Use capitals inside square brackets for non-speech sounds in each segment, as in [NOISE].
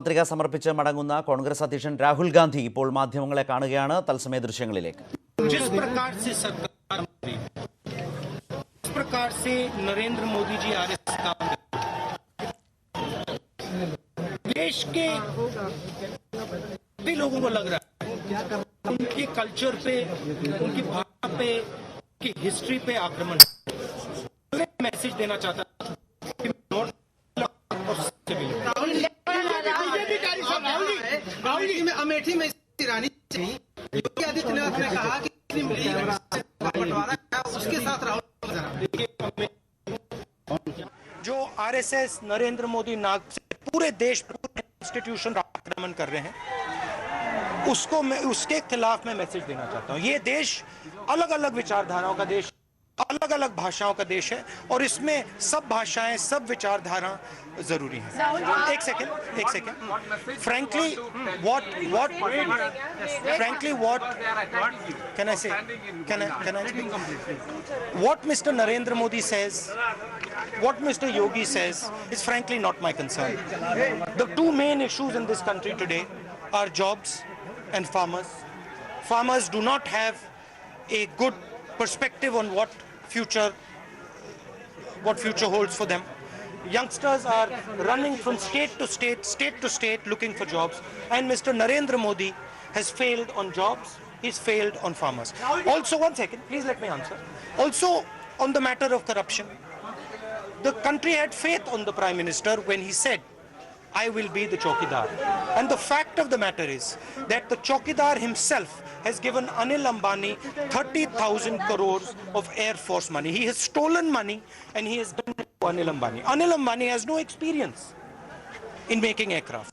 പത്രിക സമർപ്പിച്ച് മടങ്ങുന്ന കോൺഗ്രസ് അധ്യക്ഷൻ രാഹുൽ ഗാന്ധി ഇപ്പോൾ മാധ്യമങ്ങളെ കാണുകയാണ് തത്സമയ ദൃശ്യങ്ങളിലേക്ക് जिस प्रकार से सरकार बन रही है, जिस प्रकार से नरेंद्र मोदी जी आरएसएस काम कर रहे हैं, देश के भी लोगों को लग रहा है उनके कल्चर पे उनकी भाषा पे उनकी हिस्ट्री पे आक्रमण है। मैं मैसेज देना चाहता आरएसएस नरेंद्र मोदी नाग से पूरे देश पूरे इंस्टीट्यूशन आक्रमण कर रहे हैं। उसको मैं, उसके खिलाफ मैं मैसेज देना चाहता हूँ। ये देश अलग अलग विचारधाराओं का देश अलग अलग भाषाओं का देश है और इसमें सब भाषाएँ सब विचारधारा ज़रूरी है। एक सेकेंड एक second frankly what what frankly what can I say can can I what mister Narendra Modi says what mister Yogi says is frankly not my concern the two main issues in this country today are jobs and farmers farmers do not have a good perspective on what future what future holds for them. Youngsters are running from state to state, state to state, looking for jobs. And Mr. Narendra Modi has failed on jobs. He's failed on farmers. Also, one second, please let me answer. Also, on the matter of corruption, the country had faith on the Prime Minister when he said, I will be the Chokidar. And the fact of the matter is that the Chokidar himself has given Anil Ambani 30,000 crores of Air Force money. He has stolen money and he has done it to Anil Ambani. Anil Ambani has no experience in making aircraft.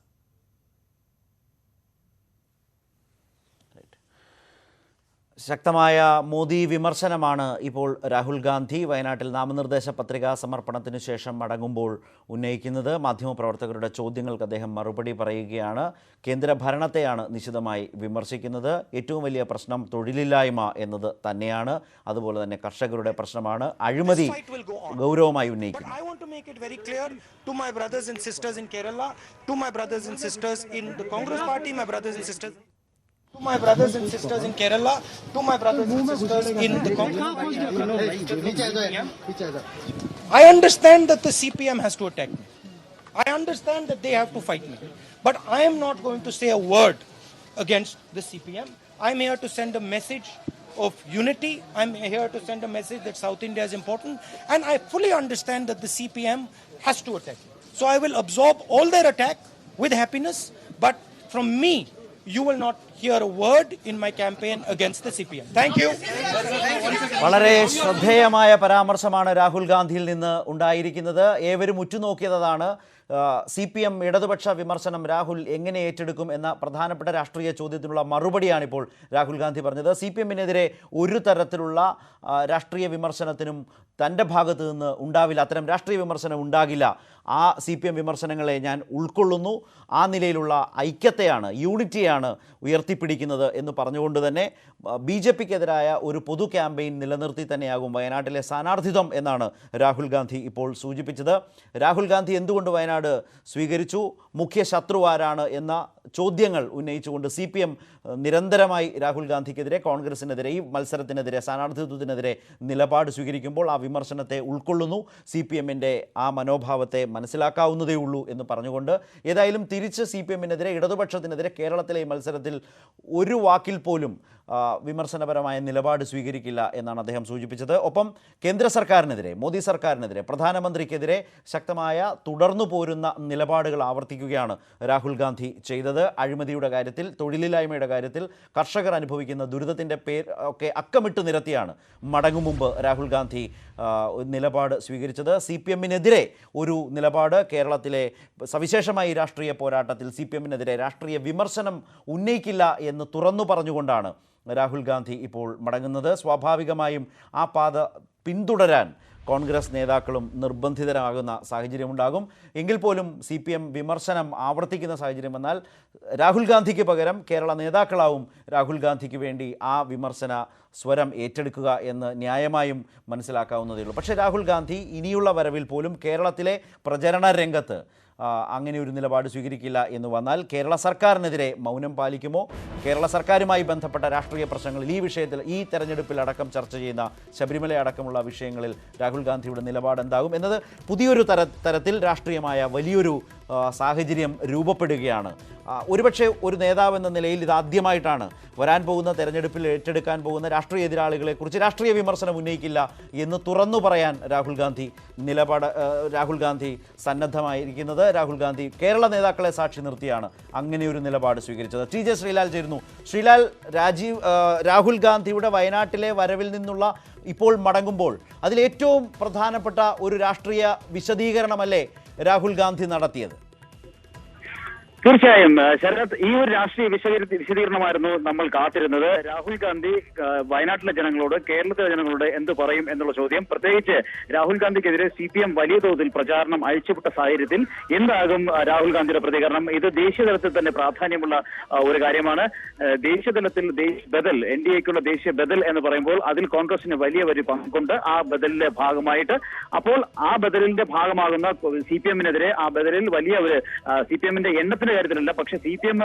ശക്തമായ മോദി വിമർശനമാണ് ഇപ്പോൾ രാഹുൽ ഗാന്ധി വയനാട്ടിൽ നാമനിർദ്ദേശ പത്രികാ സമർപ്പണത്തിനു ശേഷം മടങ്ങുമ്പോൾ ഉന്നയിക്കുന്നത്. മാധ്യമപ്രവർത്തകരുടെ ചോദ്യങ്ങൾക്ക് അദ്ദേഹം മറുപടി പറയുകയാണ്. കേന്ദ്ര ഭരണത്തെയാണ് നിശിതമായി വിമർശിക്കുന്നത്. ഏറ്റവും വലിയ പ്രശ്നം തൊഴിലില്ലായ്മ എന്നത് തന്നെയാണ്. അതുപോലെ തന്നെ കർഷകരുടെ പ്രശ്നമാണ്. അഴിമതി. ഗൗരവമായി ഉന്നയിക്കുന്നത് ഉന്നയിക്കുന്നു. To make it very clear to my brothers and sisters in Kerala, to my brothers and sisters in the Congress party, my brothers and sisters. To my brothers and sisters in Kerala, to my brothers and sisters in the Congress I understand that the CPM has to attack me. I understand that they have to fight me. But I am not going to say a word against the CPM. I'm here to send a message of unity. I'm here to send a message that South India is important. And I fully understand that the CPM has to attack me. So I will absorb all their attack with happiness. But from me, you will not hear a word in my campaign against the CPM. Thank you. വളരെ ശ്രദ്ധേയമായ പരാമർശമാണ് രാഹുൽ ഗാന്ധിയിൽ നിന്ന് ഉണ്ടായിരിക്കുന്നത്. ഏവരും ഉറ്റുനോക്കിയതാണ്. C P M ഇടതുപക്ഷ വിമർശനം രാഹുൽ എങ്ങനെ ഏറ്റെടുക്കും എന്ന പ്രധാനപ്പെട്ട രാഷ്ട്രീയ ചോദ്യത്തിനുള്ള മറുപടിയാണിപ്പോൾ രാഹുൽ ഗാന്ധി പറഞ്ഞത്. സി പി എമ്മിനെതിരെ ഒരു തരത്തിലുള്ള രാഷ്ട്രീയ വിമർശനത്തിനും തന്റെ ഭാഗത്തു നിന്ന് ഉണ്ടാവില്ല. അത്തരം രാഷ്ട്രീയ വിമർശനം ഉണ്ടാകില്ല. ആ സി പി എം വിമർശനങ്ങളെ ഞാൻ ഉൾക്കൊള്ളുന്നു. ആ നിലയിലുള്ള ഐക്യത്തെയാണ് യൂണിറ്റിയാണ് ഉയർത്തിപ്പിടിക്കുന്നത് എന്ന് പറഞ്ഞുകൊണ്ട് തന്നെ ബി ജെ പിക്കെതിരായ ഒരു പൊതു ക്യാമ്പയിൻ നിലനിർത്തി തന്നെയാകും വയനാട്ടിലെ സ്ഥാനാർത്ഥിത്വം എന്നാണ് രാഹുൽ ഗാന്ധി ഇപ്പോൾ സൂചിപ്പിച്ചത്. രാഹുൽ ഗാന്ധി എന്തുകൊണ്ട് വയനാട് സ്വീകരിച്ചു? മുഖ്യ ശത്രു ആരാണ് എന്ന ചോദ്യങ്ങൾ ഉന്നയിച്ചുകൊണ്ട് സി പി എം നിരന്തരമായി രാഹുൽ ഗാന്ധിക്കെതിരെ കോൺഗ്രസിനെതിരെ ഈ മത്സരത്തിനെതിരെ സ്ഥാനാർത്ഥിത്വത്തിനെതിരെ നിലപാട് സ്വീകരിക്കുമ്പോൾ ആ വിമർശനത്തെ ഉൾക്കൊള്ളുന്നു. സി പി എമ്മിന്റെ ആ മനോഭാവത്തെ മനസ്സിലാക്കാവുന്നതേ ഉള്ളൂ എന്ന് പറഞ്ഞുകൊണ്ട് ഏതായാലും തിരിച്ച് സി പി എമ്മിനെതിരെ ഇടതുപക്ഷത്തിനെതിരെ കേരളത്തിലെ ഈ മത്സരത്തിൽ ഒരു വാക്കിൽ പോലും വിമർശനപരമായ നിലപാട് സ്വീകരിക്കില്ല എന്നാണ് അദ്ദേഹം സൂചിപ്പിച്ചത്. ഒപ്പം കേന്ദ്ര സർക്കാരിനെതിരെ മോദി സർക്കാരിനെതിരെ പ്രധാനമന്ത്രിക്കെതിരെ ശക്തമായ തുടർന്നു പോരുന്ന നിലപാടുകൾ ആവർത്തിക്കുകയാണ് രാഹുൽ ഗാന്ധി ചെയ്തത്. അഴിമതിയുടെ കാര്യത്തിൽ തൊഴിലില്ലായ്മയുടെ കാര്യത്തിൽ കർഷകർ അനുഭവിക്കുന്ന ദുരിതത്തിന്റെ പേര് ഒക്കെ അക്കമിട്ട് നിരത്തിയാണ് മടങ്ങും മുമ്പ് രാഹുൽ ഗാന്ധി നിലപാട് സ്വീകരിച്ചത്. സി പി എമ്മിനെതിരെ ഒരു നിലപാട് കേരളത്തിലെ സവിശേഷമായി രാഷ്ട്രീയ പോരാട്ടത്തിൽ സി പി എമ്മിനെതിരെ രാഷ്ട്രീയ വിമർശനം ഉന്നയിക്കില്ല എന്ന് തുറന്നു പറഞ്ഞുകൊണ്ടാണ് രാഹുൽ ഗാന്ധി ഇപ്പോൾ മടങ്ങുന്നത്. സ്വാഭാവികമായും ആ പാത പിന്തുടരാൻ കോൺഗ്രസ് നേതാക്കളും നിർബന്ധിതരാകുന്ന സാഹചര്യമുണ്ടാകും. എങ്കിൽ പോലും സി പി എം വിമർശനം ആവർത്തിക്കുന്ന സാഹചര്യം വന്നാൽ രാഹുൽ ഗാന്ധിക്ക് പകരം കേരള നേതാക്കളാവും രാഹുൽ ഗാന്ധിക്ക് വേണ്ടി ആ വിമർശന സ്വരം ഏറ്റെടുക്കുക എന്ന് ന്യായമായും മനസ്സിലാക്കാവുന്നതേ ഉള്ളൂ പക്ഷേ രാഹുൽ ഗാന്ധി ഇനിയുള്ള വരവിൽ പോലും കേരളത്തിലെ പ്രചരണ രംഗത്ത് അങ്ങനെ ഒരു നിലപാട് സ്വീകരിക്കില്ല എന്ന് വന്നാൽ കേരള സർക്കാരിനെതിരെ മൗനം പാലിക്കുമോ? കേരള സർക്കാരുമായി ബന്ധപ്പെട്ട രാഷ്ട്രീയ പ്രശ്നങ്ങളിൽ ഈ വിഷയത്തിൽ ഈ തെരഞ്ഞെടുപ്പിൽ അടക്കം ചർച്ച ചെയ്യുന്ന ശബരിമല അടക്കമുള്ള വിഷയങ്ങളിൽ രാഹുൽ ഗാന്ധിയുടെ നിലപാട് എന്താകും എന്നത് പുതിയൊരു തര തരത്തിൽ രാഷ്ട്രീയമായ വലിയൊരു സാഹചര്യം രൂപപ്പെടുകയാണ്. ഒരുപക്ഷെ ഒരു നേതാവ് എന്ന നിലയിൽ ഇതാദ്യമായിട്ടാണ് വരാൻ പോകുന്ന തെരഞ്ഞെടുപ്പിൽ ഏറ്റെടുക്കാൻ പോകുന്ന രാഷ്ട്രീയ എതിരാളികളെക്കുറിച്ച് രാഷ്ട്രീയ വിമർശനം ഉന്നയിക്കില്ല എന്ന് തുറന്നു പറയാൻ രാഹുൽ ഗാന്ധി നിലപാട് രാഹുൽ ഗാന്ധി സന്നദ്ധമായിരിക്കുന്നത്. രാഹുൽ ഗാന്ധി കേരള നേതാക്കളെ സാക്ഷി നിർത്തിയാണ് അങ്ങനെ ഒരു നിലപാട് സ്വീകരിച്ചത്. ടി ജെ ശ്രീലാൽ ചേരുന്നു. ശ്രീലാൽ രാജീവ് രാഹുൽ ഗാന്ധിയുടെ വയനാട്ടിലെ വരവിൽ നിന്നുള്ള ഇപ്പോൾ മടങ്ങുമ്പോൾ അതിലേറ്റവും പ്രധാനപ്പെട്ട ഒരു രാഷ്ട്രീയ വിശദീകരണമല്ലേ രാഹുൽ ഗാന്ധി നടത്തിയത്? തീർച്ചയായും ശരത് ഈ ഒരു രാഷ്ട്രീയ വിശദീകരണ വിശദീകരണമായിരുന്നു നമ്മൾ കാത്തിരുന്നത്. രാഹുൽ ഗാന്ധി വയനാട്ടിലെ ജനങ്ങളോട് കേരളത്തിലെ ജനങ്ങളോട് എന്ത് പറയും എന്നുള്ള ചോദ്യം. പ്രത്യേകിച്ച് രാഹുൽ ഗാന്ധിക്കെതിരെ സി പി എം വലിയ തോതിൽ പ്രചാരണം അഴിച്ചുവിട്ട സാഹചര്യത്തിൽ എന്താകും രാഹുൽ ഗാന്ധിയുടെ പ്രതികരണം? ഇത് ദേശീയ തലത്തിൽ തന്നെ പ്രാധാന്യമുള്ള ഒരു കാര്യമാണ്. ദേശീയ തലത്തിൽ ബദൽ എൻ ഡി എക്കുള്ള ദേശീയ ബദൽ എന്ന് പറയുമ്പോൾ അതിൽ കോൺഗ്രസിന് വലിയ ഒരു പങ്കുണ്ട്. ആ ബദലിന്റെ ഭാഗമായിട്ട് അപ്പോൾ ആ ബദലിന്റെ ഭാഗമാകുന്ന സി പി എമ്മിനെതിരെ ആ ബദലിൽ വലിയ ഒരു സി പി എമ്മിന്റെ എണ്ണത്തിന്റെ കാര്യത്തിലല്ല പക്ഷെ സി പി എം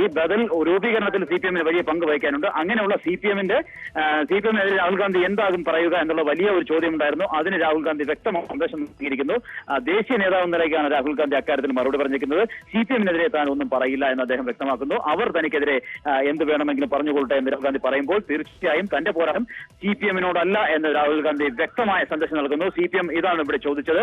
ഈ ബദൽ രൂപീകരണത്തിൽ സി പി എമ്മിന് വലിയ പങ്ക് വഹിക്കാനുണ്ട്. അങ്ങനെയുള്ള സി പി എമ്മിന്റെ സി പി എമ്മിനെതിരെ രാഹുൽ ഗാന്ധി എന്താകും പറയുക എന്നുള്ള വലിയ ഒരു ചോദ്യം ഉണ്ടായിരുന്നു അതിന് രാഹുൽ ഗാന്ധി വ്യക്തമായ സന്ദേശം നൽകിയിരിക്കുന്നു. ദേശീയ നേതാവ് നിലയ്ക്കാണ് രാഹുൽ ഗാന്ധി അക്കാര്യത്തിൽ മറുപടി പറഞ്ഞിരിക്കുന്നത്. സി പി എമ്മിനെതിരെ താൻ ഒന്നും പറയില്ല എന്ന് അദ്ദേഹം വ്യക്തമാക്കുന്നു. അവർ തനിക്കെതിരെ എന്ത് വേണമെങ്കിലും പറഞ്ഞുകൊള്ളട്ടെ എന്ന് രാഹുൽ ഗാന്ധി പറയുമ്പോൾ തീർച്ചയായും തന്റെ പോരാട്ടം സി പി എമ്മിനോടല്ല എന്ന് രാഹുൽ ഗാന്ധി വ്യക്തമായ സന്ദേശം നൽകുന്നു. സി പി എം ഇതാണ് ഇവിടെ ചോദിച്ചത്.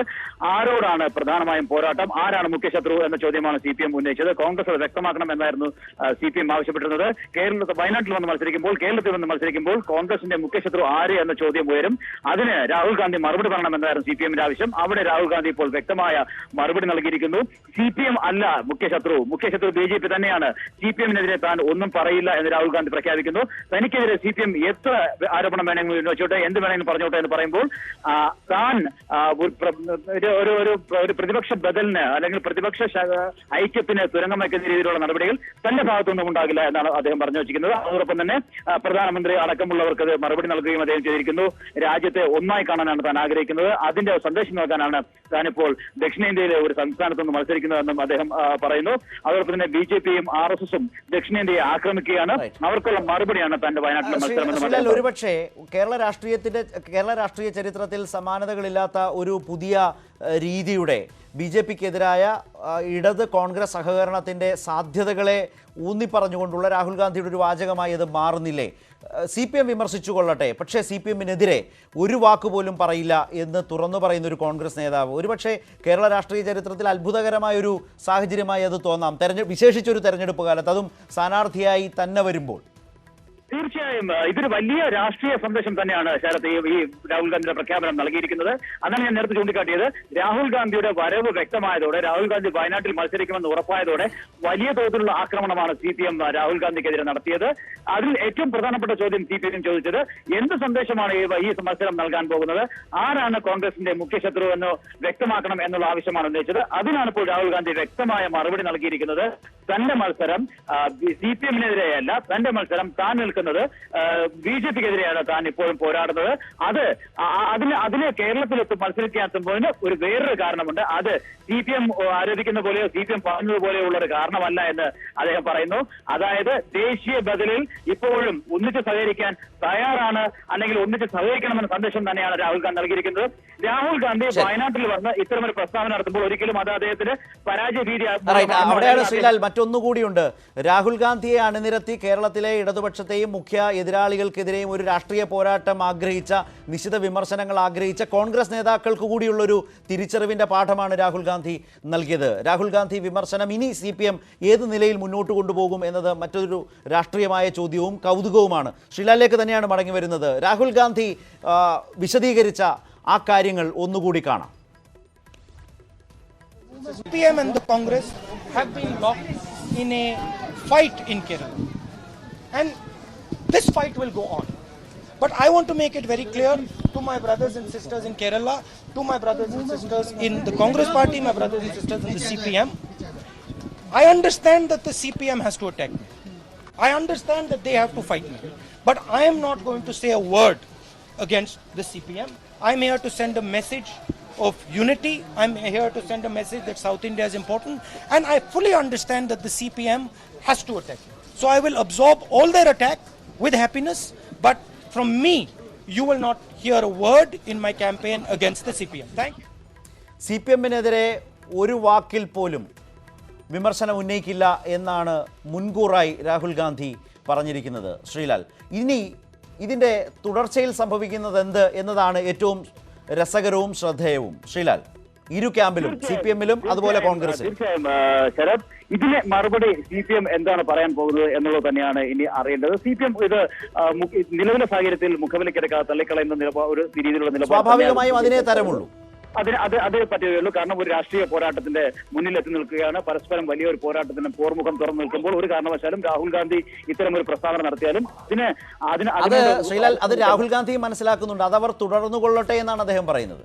ആരോടാണ് പ്രധാനമായും പോരാട്ടം? ആരാണ് മുഖ്യശത്രു എന്ന ചോദ്യമാണ് സി പി എം ഉന്നയിച്ചത് കോൺഗ്രസ് അത് വ്യക്തമാക്കണം എന്നായിരുന്നു സി പി എം ആവശ്യപ്പെട്ടിരുന്നത്. കേരളത്തിൽ വയനാട്ടിൽ വന്ന് മത്സരിക്കുമ്പോൾ കേരളത്തിൽ വന്ന് മത്സരിക്കുമ്പോൾ കോൺഗ്രസിന്റെ മുഖ്യശത്രു ആര് എന്ന ചോദ്യം ഉയരും. അതിന് രാഹുൽ ഗാന്ധി മറുപടി പറയണമെന്നായിരുന്നു സി പി എമ്മിന്റെ ആവശ്യം. അവിടെ രാഹുൽ ഗാന്ധി ഇപ്പോൾ വ്യക്തമായ മറുപടി നൽകിയിരിക്കുന്നു. സി പി എം അല്ല മുഖ്യശത്രു. മുഖ്യശത്രു ബി ജെ പി തന്നെയാണ്. സി പി എമ്മിനെതിരെ താൻ ഒന്നും പറയില്ല എന്ന് രാഹുൽ ഗാന്ധി പ്രഖ്യാപിക്കുന്നു. തനിക്കെതിരെ സി പി എം എത്ര ആരോപണം വേണമെങ്കിലും ഉന്നയിച്ചോട്ടെ എന്ത് വേണമെങ്കിലും പറഞ്ഞോട്ടെ എന്ന് പറയുമ്പോൾ താൻ ഒരു ഒരു ഒരു- പ്രതിപക്ഷ ബദലിന് അല്ലെങ്കിൽ പ്രതിപക്ഷ ശ- ഐക്യത്തിന് തുരങ്കം വയ്ക്കുന്ന രീതിയിലുള്ള നടപടികൾ തന്റെ ഭാഗത്തുനിന്നും ഉണ്ടാകില്ല എന്നാണ് അദ്ദേഹം പറഞ്ഞു വെച്ചിരിക്കുന്നത്. അതോടൊപ്പം തന്നെ പ്രധാനമന്ത്രി അടക്കമുള്ളവർക്ക് മറുപടി നൽകുകയും അദ്ദേഹം ചെയ്തിരിക്കുന്നു. രാജ്യത്തെ ഒന്നായി കാണാനാണ് താൻ ആഗ്രഹിക്കുന്നത്. അതിന്റെ സന്ദേശം നൽകാനാണ് താനിപ്പോൾ ദക്ഷിണേന്ത്യയിലെ ഒരു സംസ്ഥാനത്ത് നിന്ന് മത്സരിക്കുന്നതെന്നും അദ്ദേഹം പറയുന്നു. അതോടൊപ്പം തന്നെ ബി ജെ പിയും ആർ എസ് എസും ദക്ഷിണേന്ത്യയെ ആക്രമിക്കുകയാണ്. അവർക്കുള്ള മറുപടിയാണ് തന്റെ വയനാട്ടിലെ മത്സരം ഒരുപക്ഷെ കേരള രാഷ്ട്രീയത്തിന്റെ കേരള രാഷ്ട്രീയ ചരിത്രത്തിൽ സമാനതകളില്ലാത്ത ഒരു പുതിയ രീതിയുടെ ബി ജെ പിക്കെതിരായ ഇടത് കോൺഗ്രസ് സഹകരണത്തിന്റെ സാധ്യതകളെ ഊന്നിപ്പറഞ്ഞുകൊണ്ടുള്ള രാഹുൽ ഗാന്ധിയുടെ ഒരു വാചകമായി അത് മാറുന്നില്ലേ? സി പി എം വിമർശിച്ചു കൊള്ളട്ടെ പക്ഷേ സി പി എമ്മിനെതിരെ ഒരു വാക്ക് പോലും പറയില്ല എന്ന് തുറന്നു പറയുന്ന ഒരു കോൺഗ്രസ് നേതാവ്. ഒരുപക്ഷെ കേരള രാഷ്ട്രീയ ചരിത്രത്തിൽ അത്ഭുതകരമായൊരു സാഹചര്യമായി അത് തോന്നാം. തെരഞ്ഞെ വിശേഷിച്ചൊരു തെരഞ്ഞെടുപ്പ് കാലത്ത് അതും സ്ഥാനാർത്ഥിയായി തന്നെ വരുമ്പോൾ. തീർച്ചയായും ഇതൊരു വലിയ രാഷ്ട്രീയ സന്ദേശം തന്നെയാണ് ശരത് ഈ രാഹുൽ ഗാന്ധിയുടെ പ്രഖ്യാപനം നൽകിയിരിക്കുന്നത്. അതാണ് ഞാൻ നേരത്തെ ചൂണ്ടിക്കാട്ടിയത് രാഹുൽ ഗാന്ധിയുടെ വരവ് വ്യക്തമായതോടെ രാഹുൽ ഗാന്ധി വയനാട്ടിൽ മത്സരിക്കുമെന്ന് ഉറപ്പായതോടെ വലിയ തോതിലുള്ള ആക്രമണമാണ് സി പി എം രാഹുൽ ഗാന്ധിക്കെതിരെ നടത്തിയത്. അതിൽ ഏറ്റവും പ്രധാനപ്പെട്ട ചോദ്യം സി പി എം ചോദിച്ചത് എന്ത് സന്ദേശമാണ് ഈ മത്സരം നൽകാൻ പോകുന്നത്? ആരാണ് കോൺഗ്രസിന്റെ മുഖ്യ ശത്രു എന്ന് വ്യക്തമാക്കണം എന്നുള്ള ആവശ്യമാണ് ഉന്നയിച്ചത്. അതിനാണ് ഇപ്പോൾ രാഹുൽ ഗാന്ധി വ്യക്തമായ മറുപടി നൽകിയിരിക്കുന്നത്. തന്റെ മത്സരം സി പി എമ്മിനെതിരെയല്ല തന്റെ മത്സരം താൻ നിൽക്കുന്നത് ബി ജെ പിക്കെതിരെയാണ് താൻ ഇപ്പോഴും പോരാടുന്നത്. അത് അതിന് അതിന് കേരളത്തിലെത്തും മത്സരിക്കാത്തുമ്പോഴ് ഒരു വേറൊരു കാരണമുണ്ട്. അത് സി പി എം ആരോപിക്കുന്ന പോലെയോ സി പി എം പറഞ്ഞതുപോലെയുള്ള ഒരു കാരണമല്ല എന്ന് അദ്ദേഹം പറയുന്നു. അതായത് ദേശീയ ബദലിൽ ഇപ്പോഴും ഒന്നിച്ച് സഹകരിക്കാൻ തയ്യാറാണ് അല്ലെങ്കിൽ ഒന്നിച്ച് സഹകരിക്കണമെന്ന സന്ദേശം തന്നെയാണ് രാഹുൽ ഗാന്ധി നൽകിയിരിക്കുന്നത്. രാഹുൽ ഗാന്ധി വയനാട്ടിൽ വന്ന് ഇത്തരമൊരു പ്രസ്താവന നടത്തുമ്പോൾ ഒരിക്കലും അത് അദ്ദേഹത്തിന് പരാജയ ഭീതി അവിടെയാണ് ശ്രീലാൽ മറ്റൊന്നുകൂടിയുണ്ട്. രാഹുൽ ഗാന്ധിയെ അണിനിരത്തി കേരളത്തിലെ ഇടതുപക്ഷത്തെയും മുഖ്യ എതിരാളികൾക്കെതിരെയും ഒരു രാഷ്ട്രീയ പോരാട്ടം ആഗ്രഹിച്ച നിശിത വിമർശനങ്ങൾ ആഗ്രഹിച്ച കോൺഗ്രസ് നേതാക്കൾക്ക് കൂടിയുള്ളൊരു തിരിച്ചറിവിന്റെ പാഠമാണ് രാഹുൽ ഗാന്ധി നൽകിയത്. രാഹുൽ ഗാന്ധി വിമർശനം ഇനി സി ഏത് നിലയിൽ മുന്നോട്ട് കൊണ്ടുപോകും എന്നത് മറ്റൊരു രാഷ്ട്രീയമായ ചോദ്യവും കൗതുകവുമാണ്. ശ്രീലാലേക്ക് തന്നെയാണ് മടങ്ങി വരുന്നത്. രാഹുൽ ഗാന്ധി വിശദീകരിച്ച ആ കാര്യങ്ങൾ ഒന്നുകൂടി കാണാം. PM and the Congress have been locked in a fight in Kerala. And this fight will go on. But I want to make it very clear to my brothers and sisters in Kerala, to my brothers and sisters in the Congress party, my brothers and sisters in the CPM. I understand that the CPM has to attack me. I understand that they have to fight me. But I am not going to say a word against the CPM. I'm here to send a message of unity. I'm here to send a message that South India is important, and I fully understand that the CPM has to attack. So I will absorb all their attack with happiness, but from me, you will not hear a word in my campaign against the CPM. Thank you. C ഒരു വാക്കിൽ പോലും വിമർശനം ഉന്നയിക്കില്ല എന്നാണ് മുൻകൂറായി രാഹുൽ ഗാന്ധി പറഞ്ഞിരിക്കുന്നത് ശ്രീലാൽ ഇനി ഇതിന്റെ തുടർച്ചയിൽ സംഭവിക്കുന്നത് എന്ത് എന്നതാണ് ഏറ്റവും രസകരവും ശ്രദ്ധേയവും ശ്രീലാൽ ഇരു ക്യാമ്പിലും സി പി എമ്മിലും അതുപോലെ കോൺഗ്രസിലും ശരത് ഇതിന് മറുപടി സി പി എം എന്താണ് പറയാൻ പോകുന്നത് എന്നുള്ളത് തന്നെയാണ് ഇനി അറിയേണ്ടത്. സി പി എം ഇത് നിലവിലെ സാഹചര്യത്തിൽ മുഖവിലക്കെടുക്കാതെ തള്ളിക്കളയുന്ന നിലപാട് ഒരു രീതിയിലുള്ള നിലപാട് സ്വാഭാവികമായും അതിനെ തരമുള്ളൂ. അതിന് അത് അതേ പറ്റുകയുള്ളൂ കാരണം ഒരു രാഷ്ട്രീയ പോരാട്ടത്തിന്റെ മുന്നിലെത്തി നിൽക്കുകയാണ്. പരസ്പരം വലിയൊരു പോരാട്ടത്തിന് പോർമുഖം തുറന്നു നിൽക്കുമ്പോൾ ഒരു കാരണവശാലും രാഹുൽ ഗാന്ധി ഇത്തരം ഒരു പ്രസ്താവന നടത്തിയാലും ഇതിന് അതിന് അത് ശ്രീലാൽ അത് രാഹുൽ ഗാന്ധി മനസ്സിലാക്കുന്നുണ്ട്. അത് അവർ തുടർന്നു കൊള്ളട്ടെ എന്നാണ് അദ്ദേഹം പറയുന്നത്.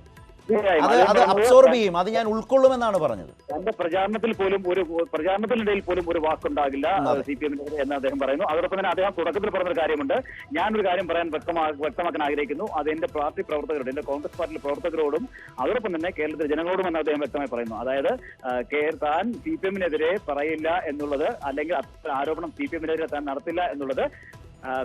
അത് അബ്സോർബ് ചെയ്യും. അത് ഞാൻ ഉൾക്കൊള്ളുമെന്നാണ് പറഞ്ഞത്. തന്റെ പ്രചാരണത്തിൽ പോലും ഒരു പ്രചാരണത്തിനിടയിൽ പോലും ഒരു വാക്കുണ്ടാകില്ല സി പി എമ്മിനെതിരെ എന്ന് അദ്ദേഹം പറയുന്നു. അതോടൊപ്പം തന്നെ അദ്ദേഹം തുടക്കത്തിൽ പറഞ്ഞൊരു കാര്യമുണ്ട്. ഞാനൊരു കാര്യം പറയാൻ വ്യക്തമാ വ്യക്തമാക്കാൻ ആഗ്രഹിക്കുന്നു. അത് എന്റെ പാർട്ടി പ്രവർത്തകരോട് എന്റെ കോൺഗ്രസ് പാർട്ടിയിലെ പ്രവർത്തകരോടും അതോടൊപ്പം തന്നെ കേരളത്തിലെ ജനങ്ങളോടും എന്ന് അദ്ദേഹം വ്യക്തമായി പറയുന്നു. അതായത് താൻ സി പി എമ്മിനെതിരെ പറയില്ല എന്നുള്ളത് അല്ലെങ്കിൽ ആരോപണം സി പി എമ്മിനെതിരെ താൻ നടത്തില്ല എന്നുള്ളത്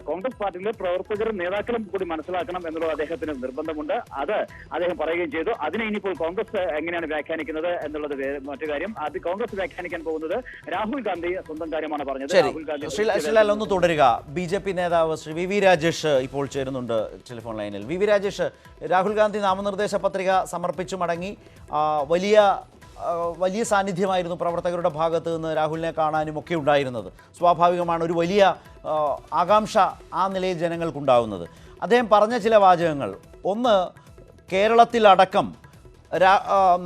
കോൺഗ്രസ് പാർട്ടിയിലെ പ്രവർത്തകരും നേതാക്കളും കൂടി മനസ്സിലാക്കണം എന്നുള്ള അദ്ദേഹത്തിന് നിർബന്ധമുണ്ട്. അത് അദ്ദേഹം പറയുകയും ചെയ്തു. അതിനെ ഇനിയിപ്പോൾ കോൺഗ്രസ് എങ്ങനെയാണ് വ്യാഖ്യാനിക്കുന്നത് എന്നുള്ളത് മറ്റു കാര്യം. അത് കോൺഗ്രസ് വ്യാഖ്യാനിക്കാൻ പോകുന്നത് രാഹുൽ ഗാന്ധി സ്വന്തം കാര്യമാണ് പറഞ്ഞത്. രാഹുൽ ഗാന്ധി ഒന്ന് തുടരുക. ബി ജെ പി നേതാവ് ശ്രീ വി വി രാജേഷ് ഇപ്പോൾ ചേരുന്നുണ്ട് ടെലിഫോൺ ലൈനിൽ. വി വി രാജേഷ് രാഹുൽ ഗാന്ധി നാമനിർദ്ദേശ പത്രിക സമർപ്പിച്ചു മടങ്ങി. വലിയ വലിയ സാന്നിധ്യമായിരുന്നു പ്രവർത്തകരുടെ ഭാഗത്ത് നിന്ന് രാഹുലിനെ കാണാനും ഒക്കെ ഉണ്ടായിരുന്നത്. സ്വാഭാവികമാണ് ഒരു വലിയ ആകാംക്ഷ ആ നിലയിൽ ജനങ്ങൾക്കുണ്ടാവുന്നത്. അദ്ദേഹം പറഞ്ഞ ചില വാചകങ്ങൾ. ഒന്ന് കേരളത്തിലടക്കം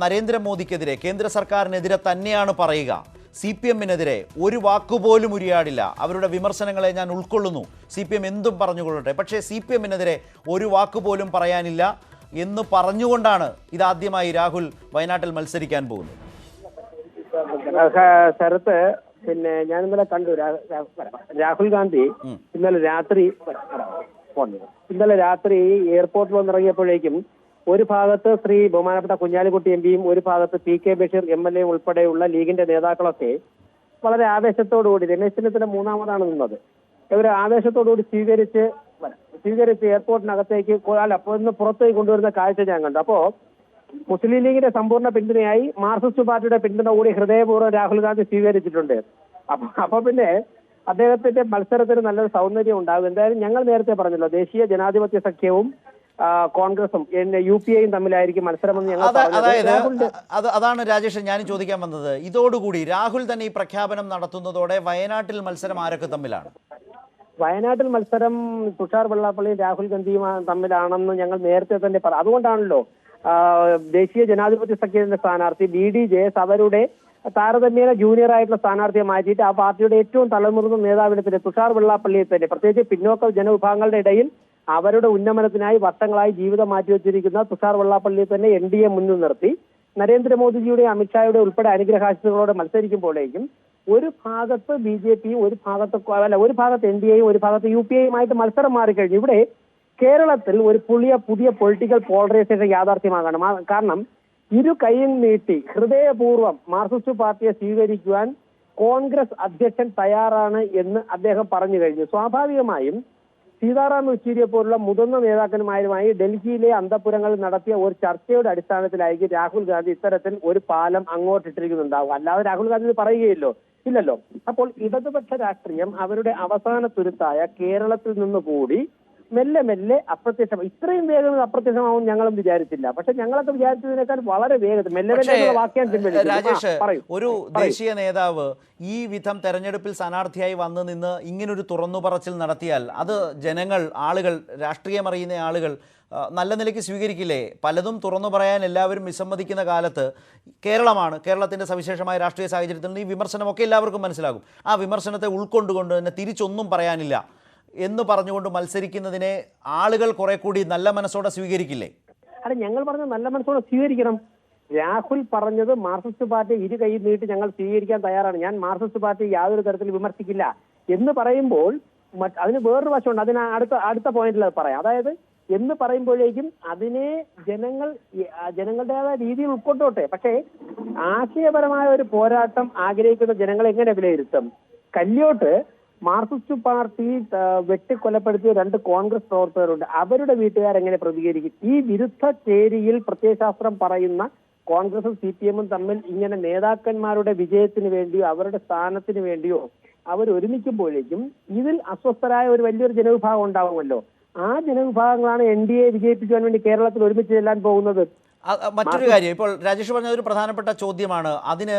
നരേന്ദ്രമോദിക്കെതിരെ കേന്ദ്ര സർക്കാരിനെതിരെ തന്നെയാണ് പറയുക. സി പി എമ്മിനെതിരെ ഒരു വാക്കുപോലും ഉരിയാടില്ല. അവരുടെ വിമർശനങ്ങളെ ഞാൻ ഉൾക്കൊള്ളുന്നു. സി പി എം എന്തും പറഞ്ഞുകൊള്ളട്ടെ. പക്ഷേ സി പി എമ്മിനെതിരെ ഒരു വാക്കുപോലും പറയാനില്ല. എന്ന് പറഞ്ഞുകൊണ്ടാണ് ഇതാദ്യമായി രാഹുൽ വയനാട്ടിൽ മത്സരിക്കാൻ പോകുന്നത്. സ്ഥലത്ത് ശരത്ത് പിന്നെ ഞാൻ ഇന്നലെ കണ്ടു രാഹുൽ ഗാന്ധി ഇന്നലെ രാത്രി ഇന്നലെ രാത്രി എയർപോർട്ടിൽ വന്നിറങ്ങിയപ്പോഴേക്കും ഒരു ഭാഗത്ത് ശ്രീ ബഹുമാനപ്പെട്ട കുഞ്ഞാലിക്കുട്ടി എം പിയും ഒരു ഭാഗത്ത് P K Basheer M L A ഉൾപ്പെടെയുള്ള ലീഗിന്റെ നേതാക്കളൊക്കെ വളരെ ആവേശത്തോടുകൂടി രമേശ് ചെന്നിത്തല മൂന്നാമതാണ് നിന്നത്. ഇവർ ആവേശത്തോടുകൂടി സ്വീകരിച്ച് സ്വീകരിച്ച് എയർപോർട്ടിനകത്തേക്ക് അല്ല ഒന്ന് പുറത്തേക്ക് കൊണ്ടുവരുന്ന കാഴ്ച ഞാൻ കണ്ടു. അപ്പോ മുസ്ലിം ലീഗിന്റെ സമ്പൂർണ പിന്തുണയായി മാർക്സിസ്റ്റ് പാർട്ടിയുടെ പിന്തുണ കൂടി ഹൃദയപൂർവം രാഹുൽ ഗാന്ധി സ്വീകരിച്ചിട്ടുണ്ട്. അപ്പൊ അപ്പൊ പിന്നെ അദ്ദേഹത്തിന്റെ മത്സരത്തിന് നല്ലൊരു സൗന്ദര്യം ഉണ്ടാകും. എന്തായാലും ഞങ്ങൾ നേരത്തെ പറഞ്ഞല്ലോ ദേശീയ ജനാധിപത്യ സഖ്യവും കോൺഗ്രസും യു പി ഐയും തമ്മിലായിരിക്കും മത്സരമെന്ന് ഞങ്ങൾ അതാണ് രാജേഷ് ഞാനും ചോദിക്കാൻ വന്നത്. ഇതോടുകൂടി രാഹുൽ തന്നെ ഈ പ്രഖ്യാപനം നടത്തുന്നതോടെ വയനാട്ടിൽ മത്സരം ആരൊക്കെ തമ്മിലാണ്? വയനാട്ടിൽ മത്സരം തുഷാർ വെള്ളാപ്പള്ളിയും രാഹുൽ ഗാന്ധിയും തമ്മിലാണെന്ന് ഞങ്ങൾ നേരത്തെ തന്നെ പറ അതുകൊണ്ടാണല്ലോ ദേശീയ ജനാധിപത്യ സഖ്യത്തിന്റെ സ്ഥാനാർത്ഥി ബി ഡി ജയസ് അവരുടെ താരതമ്യേന ജൂനിയർ ആയിട്ടുള്ള സ്ഥാനാർത്ഥിയെ മാറ്റിയിട്ട് ആ പാർട്ടിയുടെ ഏറ്റവും തലമുറുന്ന നേതാവിനെ തന്നെ തുഷാർ വെള്ളാപ്പള്ളിയെ തന്നെ പ്രത്യേകിച്ച് പിന്നോക്ക ജനവിഭാഗങ്ങളുടെ ഇടയിൽ അവരുടെ ഉന്നമനത്തിനായി വർഷങ്ങളായി ജീവിതം മാറ്റിവെച്ചിരിക്കുന്ന തുഷാർ വെള്ളാപ്പള്ളിയെ തന്നെ എൻ ഡി എ മുന്നിൽ നിർത്തി. നരേന്ദ്രമോദിജിയുടെ അമിത്ഷായുടെ ഉൾപ്പെടെ അനുഗ്രഹാശികളോട് മത്സരിക്കുമ്പോഴേക്കും ഒരു ഭാഗത്ത് ബി ജെ പി ഒരു ഭാഗത്ത് അല്ല ഒരു ഭാഗത്ത് എൻ ഡി എയും ഒരു ഭാഗത്ത് യു പി എയുമായിട്ട് മത്സരം മാറിക്കഴിഞ്ഞു. ഇവിടെ കേരളത്തിൽ ഒരു പുതിയ പുതിയ പൊളിറ്റിക്കൽ പോളറൈസേഷൻ യാഥാർത്ഥ്യമാകണം. കാരണം ഇരു കൈയും നീട്ടി ഹൃദയപൂർവം മാർക്സിസ്റ്റ് പാർട്ടിയെ സ്വീകരിക്കുവാൻ കോൺഗ്രസ് അധ്യക്ഷൻ തയ്യാറാണ് എന്ന് അദ്ദേഹം പറഞ്ഞു കഴിഞ്ഞു. സ്വാഭാവികമായും സീതാറാം യെച്ചൂരിയെ പോലുള്ള മുതിർന്ന നേതാക്കന്മാരുമായി ഡൽഹിയിലെ അന്തപുരങ്ങളിൽ നടത്തിയ ഒരു ചർച്ചയുടെ അടിസ്ഥാനത്തിലായിരിക്കും രാഹുൽ ഗാന്ധി ഇത്തരത്തിൽ ഒരു പാലം അങ്ങോട്ടിട്ടിരിക്കുന്നുണ്ടാവും അല്ലാതെ രാഹുൽ ഗാന്ധി പറയുകയില്ലോ. ഇല്ലല്ലോ. അപ്പോൾ ഇടതുപക്ഷ രാഷ്ട്രീയം അവരുടെ അവസാന തുരുത്തായ കേരളത്തിൽ നിന്ന് കൂടി മെല്ലെ മെല്ലെ അപ്രത്യക്ഷം ഇത്രയും വേഗം അപ്രത്യക്ഷമാവും ഞങ്ങളും വിചാരിച്ചില്ല. പക്ഷെ ഞങ്ങളൊക്കെ വിചാരിച്ചതിനേക്കാൾ വളരെ വേഗത്തിൽ മെല്ലെ മെല്ലെ വാക്യം. രാജേഷ് ഒരു ദേശീയ നേതാവ് ഈ വിധം തെരഞ്ഞെടുപ്പിൽ സ്ഥാനാർത്ഥിയായി വന്നു നിന്ന് ഇങ്ങനൊരു തുറന്നു പറച്ചിൽ നടത്തിയാൽ അത് ജനങ്ങൾ ആളുകൾ രാഷ്ട്രീയമറിയുന്ന ആളുകൾ നല്ല നിലയ്ക്ക് സ്വീകരിക്കില്ലേ? പലതും തുറന്നു പറയാൻ എല്ലാവരും വിസമ്മതിക്കുന്ന കാലത്ത് കേരളമാണ് കേരളത്തിന്റെ സവിശേഷമായ രാഷ്ട്രീയ സാഹചര്യത്തിൽ നിന്ന് ഈ വിമർശനമൊക്കെ എല്ലാവർക്കും മനസ്സിലാകും. ആ വിമർശനത്തെ ഉൾക്കൊണ്ടുകൊണ്ട് തന്നെ തിരിച്ചൊന്നും പറയാനില്ല എന്ന് പറഞ്ഞുകൊണ്ട് മത്സരിക്കുന്നതിനെ ആളുകൾ കുറെ കൂടി നല്ല മനസ്സോടെ സ്വീകരിക്കില്ലേ? അല്ല ഞങ്ങൾ പറഞ്ഞ നല്ല മനസ്സോടെ സ്വീകരിക്കണം. രാഹുൽ പറഞ്ഞത് മാർക്സിസ്റ്റ് പാർട്ടി ഇരു കൈ നീട്ടി ഞങ്ങൾ സ്വീകരിക്കാൻ തയ്യാറാണ്. ഞാൻ മാർക്സിസ്റ്റ് പാർട്ടി യാതൊരു തരത്തിൽ വിമർശിക്കില്ല എന്ന് പറയുമ്പോൾ അതിന് വേറൊരു വശമുണ്ട്. അതിന് അടുത്ത അടുത്ത പോയിന്റിൽ പറയാം. അതായത് എന്ന് പറയുമ്പോഴേക്കും അതിനെ ജനങ്ങൾ ജനങ്ങളുടേതായ രീതിയിൽ ഉൾക്കൊണ്ടോട്ടെ. പക്ഷേ ആശയപരമായ ഒരു പോരാട്ടം ആഗ്രഹിക്കുന്ന ജനങ്ങൾ എങ്ങനെ വിലയിരുത്തും? കല്യോട്ട് മാർക്സിസ്റ്റ് പാർട്ടി വെട്ടിക്കൊലപ്പെടുത്തിയ രണ്ട് കോൺഗ്രസ് പ്രവർത്തകരുണ്ട്. അവരുടെ വീട്ടുകാർ എങ്ങനെ പ്രതികരിക്കും? ഈ വിരുദ്ധ ചേരിയിൽ പ്രത്യയശാസ്ത്രം പറയുന്ന കോൺഗ്രസും സി പി എമ്മും തമ്മിൽ ഇങ്ങനെ നേതാക്കന്മാരുടെ വിജയത്തിന് വേണ്ടിയോ അവരുടെ സ്ഥാനത്തിന് വേണ്ടിയോ അവർ ഒരുമിക്കുമ്പോഴേക്കും ഇതിൽ അസ്വസ്ഥരായ ഒരു വലിയൊരു ജനവിഭാഗം ഉണ്ടാവുമല്ലോ. ആ ജനവിഭാഗങ്ങളാണ് എൻ ഡി എ വിജയിപ്പിക്കുവാൻ വേണ്ടി കേരളത്തിൽ ഒരുമിച്ച് ചെല്ലാൻ പോകുന്നത്. മറ്റൊരു കാര്യം ഇപ്പോൾ രാജേഷ് പറഞ്ഞ ഒരു പ്രധാനപ്പെട്ട ചോദ്യമാണ്. അതിന്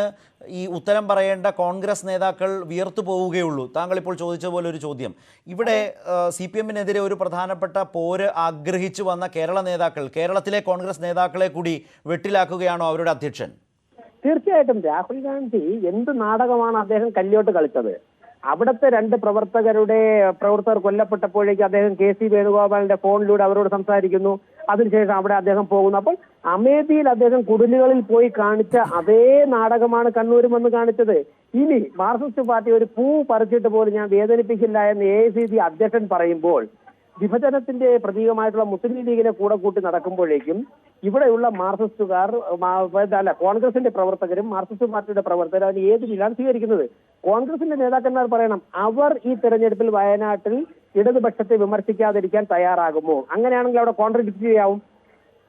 ഈ ഉത്തരം പറയേണ്ട കോൺഗ്രസ് നേതാക്കൾ വിയർത്തു പോവുകയുള്ളൂ താങ്കൾ ഇപ്പോൾ ചോദിച്ച പോലെ ഒരു ചോദ്യം. ഇവിടെ സി പി എമ്മിനെതിരെ ഒരു പ്രധാനപ്പെട്ട പോര് ആഗ്രഹിച്ചു വന്ന കേരള നേതാക്കൾ കേരളത്തിലെ കോൺഗ്രസ് നേതാക്കളെ കൂടി വെട്ടിലാക്കുകയാണോ അവരുടെ അധ്യക്ഷൻ? തീർച്ചയായിട്ടും രാഹുൽ ഗാന്ധി എന്ത് നാടകമാണ് അദ്ദേഹം കല്യോട്ട് കളിച്ചത്? അവിടുത്തെ രണ്ട് പ്രവർത്തകരുടെ പ്രവർത്തകർ കൊല്ലപ്പെട്ടപ്പോഴേക്ക് അദ്ദേഹം കെ സി വേണുഗോപാലിന്റെ ഫോണിലൂടെ അവരോട് സംസാരിക്കുന്നു. അതിനുശേഷം അവിടെ അദ്ദേഹം പോകുന്നു. അപ്പോൾ അമേഠിയിൽ അദ്ദേഹം കുടിലുകളിൽ പോയി കാണിച്ച അതേ നാടകമാണ് കണ്ണൂരും വന്ന് കാണിച്ചത്. ഇനി മാർക്സിസ്റ്റ് പാർട്ടി ഒരു പൂ പറിച്ചിട്ട് പോലും ഞാൻ വേദനിപ്പിക്കില്ല എന്ന് എ അധ്യക്ഷൻ പറയുമ്പോൾ വിഭജനത്തിന്റെ പ്രതീകമായിട്ടുള്ള മുസ്ലിം ലീഗിനെ കൂടെ കൂട്ടി നടക്കുമ്പോഴേക്കും ഇവിടെയുള്ള മാർക്സിസ്റ്റുകാർ മാ- അല്ല കോൺഗ്രസിന്റെ പ്രവർത്തകരും മാർക്സിസ്റ്റ് പാർട്ടിയുടെ പ്രവർത്തകരും അതിന് ഏത് നിലയാണ് സ്വീകരിക്കുന്നത്? കോൺഗ്രസിന്റെ നേതാക്കന്മാർ പറയണം അവർ ഈ തെരഞ്ഞെടുപ്പിൽ വയനാട്ടിൽ ഇടതുപക്ഷത്തെ വിമർശിക്കാതിരിക്കാൻ തയ്യാറാകുമോ? അങ്ങനെയാണെങ്കിൽ അവിടെ കോൺട്രഡിക്റ്റ് ചെയ്യാവും.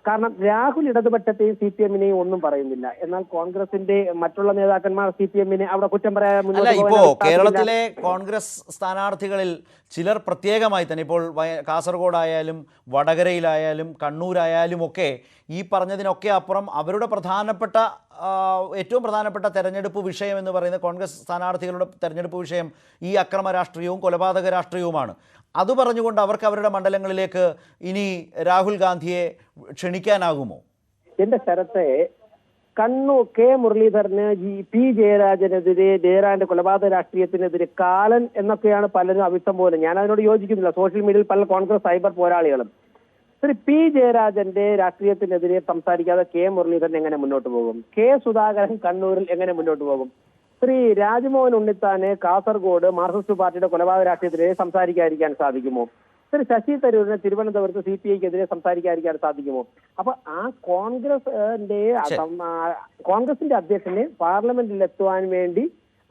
കാരണം രാഹുൽ ഇടതുപക്ഷത്തെയും സി പി എമ്മിനെയും ഒന്നും പറയുന്നില്ല. എന്നാൽ കോൺഗ്രസിന്റെ മറ്റുള്ള നേതാക്കന്മാർ സി പി എമ്മിനെ അവിടെ കുറ്റം പറയാൻ ഇപ്പോ കേരളത്തിലെ കോൺഗ്രസ് സ്ഥാനാർത്ഥികളിൽ ചിലർ പ്രത്യേകമായി തന്നെ ഇപ്പോൾ കാസർഗോഡായാലും വടകരയിലായാലും കണ്ണൂരായാലും ഒക്കെ ഈ പറഞ്ഞതിനൊക്കെ അപ്പുറം അവരുടെ പ്രധാനപ്പെട്ട ഏറ്റവും പ്രധാനപ്പെട്ട തെരഞ്ഞെടുപ്പ് വിഷയം എന്ന് പറയുന്നത് കോൺഗ്രസ് സ്ഥാനാർത്ഥികളുടെ തെരഞ്ഞെടുപ്പ് വിഷയം ഈ അക്രമ രാഷ്ട്രീയവും കൊലപാതക രാഷ്ട്രീയവുമാണ്. അത് പറഞ്ഞുകൊണ്ട് അവർക്ക് അവരുടെ മണ്ഡലങ്ങളിലേക്ക് ഇനി രാഹുൽ ഗാന്ധിയെ ക്ഷണിക്കാനാകുമോ? എന്റെ സ്ഥലത്തെ കണ്ണൂർ കെ മുരളീധരന് പി ജയരാജനെതിരെ ജയരാജന്റെ കൊലപാതക രാഷ്ട്രീയത്തിനെതിരെ കാലൻ എന്നൊക്കെയാണ് പലരും അഭിസംബോധന ഞാൻ അതിനോട് യോജിക്കുന്നില്ല. സോഷ്യൽ മീഡിയയിൽ പല കോൺഗ്രസ് സൈബർ പോരാളികളും. ശ്രീ പി ജയരാജന്റെ രാഷ്ട്രീയത്തിനെതിരെ സംസാരിക്കാതെ കെ മുരളീധരൻ എങ്ങനെ മുന്നോട്ട് പോകും? കെ സുധാകരൻ കണ്ണൂരിൽ എങ്ങനെ മുന്നോട്ട് പോകും? ശ്രീ രാജ്മോഹൻ ഉണ്ണിത്താന് കാസർഗോഡ് മാർക്സിസ്റ്റ് പാർട്ടിയുടെ കൊലപാതക രാഷ്ട്രീയത്തിനെതിരെ സംസാരിക്കാതിരിക്കാൻ സാധിക്കുമോ? ശ്രീ ശശി തരൂരിനെ തിരുവനന്തപുരത്ത് സി പി ഐക്കെതിരെ സംസാരിക്കാതിരിക്കാൻ സാധിക്കുമോ? അപ്പൊ ആ കോൺഗ്രസിന്റെ കോൺഗ്രസിന്റെ അധ്യക്ഷനെ പാർലമെന്റിൽ എത്തുവാൻ വേണ്ടി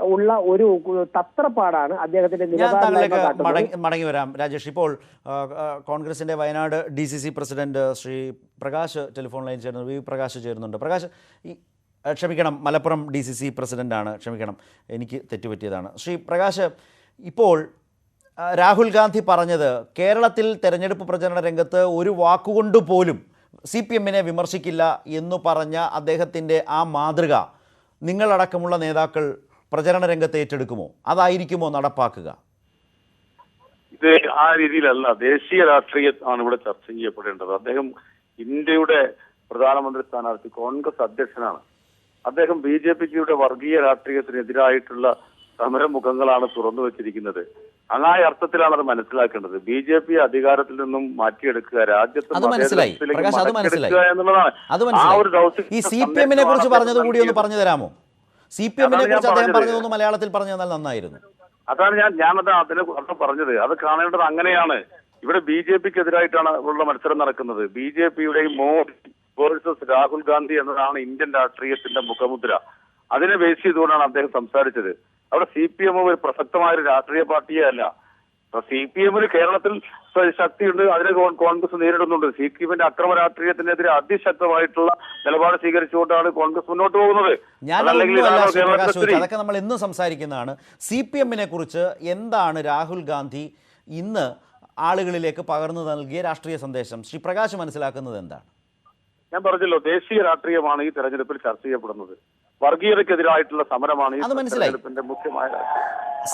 ഉള്ള ഒരു തത്രപ്പാടാണ് അദ്ദേഹത്തിന്റെ മടങ്ങി വരാം. രാജേഷ് ഇപ്പോൾ കോൺഗ്രസിന്റെ Wayanad D C C president Shri Prakash telephone line ചേരുന്നു വി. പ്രകാശ് ചേരുന്നുണ്ട്. പ്രകാശ് ഈ ക്ഷമിക്കണം. മലപ്പുറം ഡി സി സി പ്രസിഡന്റാണ്. ക്ഷമിക്കണം. എനിക്ക് തെറ്റുപറ്റിയതാണ്. ശ്രീ പ്രകാശ് ഇപ്പോൾ രാഹുൽ ഗാന്ധി പറഞ്ഞത് കേരളത്തിൽ തെരഞ്ഞെടുപ്പ് പ്രചരണ രംഗത്ത് ഒരു വാക്കുകൊണ്ട് പോലും സി പി എമ്മിനെ വിമർശിക്കില്ല എന്നു പറഞ്ഞ അദ്ദേഹത്തിന്റെ ആ മാതൃക നിങ്ങളടക്കമുള്ള നേതാക്കൾ പ്രചരണ രംഗത്ത് ഏറ്റെടുക്കുമോ? അതായിരിക്കുമോ നടപ്പാക്കുക? ഇത് ആ രീതിയിലല്ല. ദേശീയ രാഷ്ട്രീയമാണ് ഇവിടെ ചർച്ച ചെയ്യപ്പെടേണ്ടത്. അദ്ദേഹം ഇന്ത്യയുടെ പ്രധാനമന്ത്രി സ്ഥാനാർത്ഥി കോൺഗ്രസ് അധ്യക്ഷനാണ്. അദ്ദേഹം ബി ജെ പിയുടെ വർഗീയ രാഷ്ട്രീയത്തിനെതിരായിട്ടുള്ള സമരമുഖങ്ങളാണ് തുറന്നു വെച്ചിരിക്കുന്നത്. അങ്ങായ അർത്ഥത്തിലാണ് അത് മനസ്സിലാക്കേണ്ടത്. ബി ജെ പി അധികാരത്തിൽ നിന്നും മാറ്റിയെടുക്കുക രാജ്യത്ത്. എന്നുള്ളതാണ് ആ ഒരു ദൗത്യം ഈ സി പി എമ്മിനെ കുറിച്ച് പറഞ്ഞത് കൂടി ഒന്ന് പറഞ്ഞു തരാമോ? സി പി എമ്മിനെ കുറിച്ച് അദ്ദേഹം പറഞ്ഞത്. പറഞ്ഞതൊന്ന് മലയാളത്തിൽ പറഞ്ഞു തന്നാൽ നന്നായിരുന്നു. അതാണ് ഞാൻ ഞാനത് അതിനെ പറഞ്ഞത്. അത് കാണേണ്ടത് അങ്ങനെയാണ്. ഇവിടെ ബി ജെ പിക്ക് എതിരായിട്ടാണ് ഉള്ള മത്സരം നടക്കുന്നത്. ബി ജെ പിയുടെയും മോദി വേഴ്സസ് രാഹുൽ ഗാന്ധി എന്നതാണ് ഇന്ത്യൻ രാഷ്ട്രീയത്തിന്റെ മുഖമുദ്ര. അതിനെ ബേസ് ചെയ്തുകൊണ്ടാണ് അദ്ദേഹം സംസാരിച്ചത്. അവിടെ സി പി എം ഒരു പ്രസക്തമായ ഒരു രാഷ്ട്രീയ പാർട്ടിയേ അല്ല. സി പി എമ്മിന് കേരളത്തിൽ ശക്തിയുണ്ട്. അതിനെ കോൺഗ്രസ് നേരിടുന്നുണ്ട്. സി പി എമ്മിന്റെ അക്രമ രാഷ്ട്രീയത്തിനെതിരെ അതിശക്തമായിട്ടുള്ള നിലപാട് സ്വീകരിച്ചുകൊണ്ടാണ് കോൺഗ്രസ് മുന്നോട്ട് പോകുന്നത്? അതൊക്കെ നമ്മൾ എന്നും സംസാരിക്കുന്നതാണ്. സി പി എമ്മിനെ കുറിച്ച് എന്താണ് രാഹുൽ ഗാന്ധി ഇന്ന് ആളുകളിലേക്ക് പകർന്നു നൽകിയ രാഷ്ട്രീയ സന്ദേശം? ശ്രീ പ്രകാശ് മനസ്സിലാക്കുന്നത് എന്താണ്? ഞാൻ പറഞ്ഞല്ലോ ദേശീയ രാഷ്ട്രീയമാണ് ഈ തെരഞ്ഞെടുപ്പിൽ ചർച്ച ചെയ്യപ്പെടുന്നത്. വർഗീയതയ്ക്കെതിരായിട്ടുള്ള സമരമാണ് ഈ തെരഞ്ഞെടുപ്പിന്റെ മുഖ്യമായ.